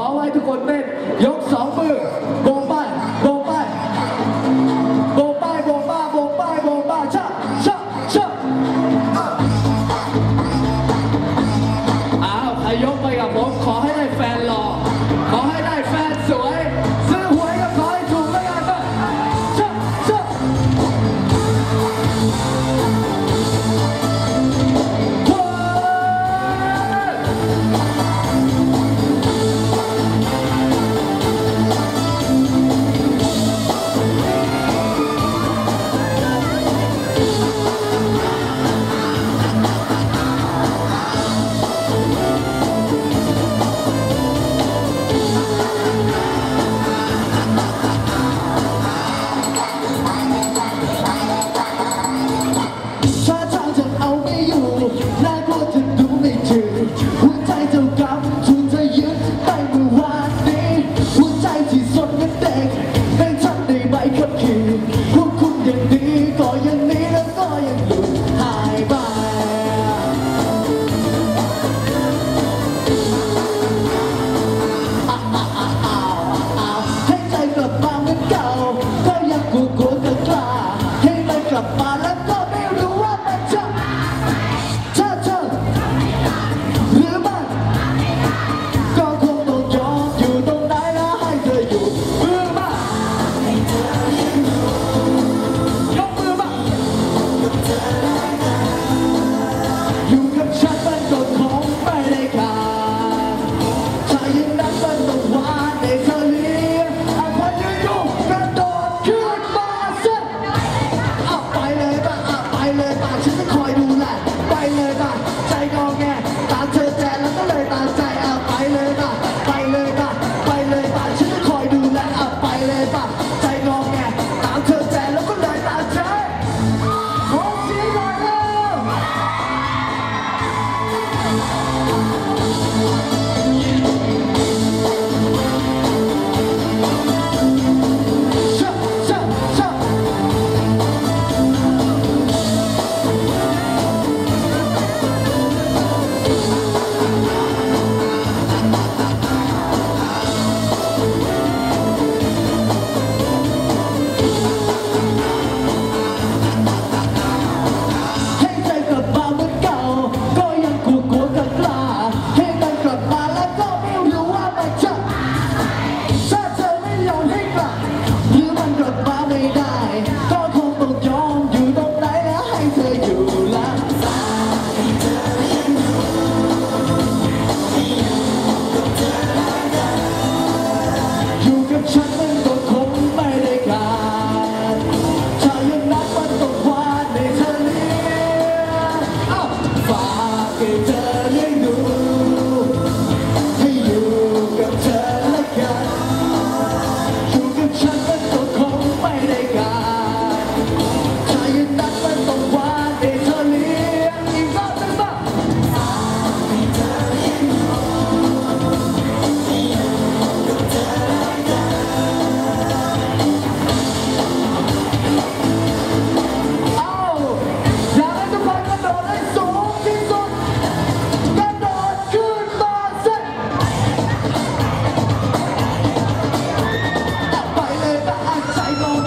ขอให้ทุกคนเป็นยกสองมือ และกลัวจะดูไม่ถึงหัวใจจ้กำถูกเธยึดไปเมื่อวานนี้หัวใจที่สดเหมืเด็กเป็ฉันได้ไหมครับคิด เเ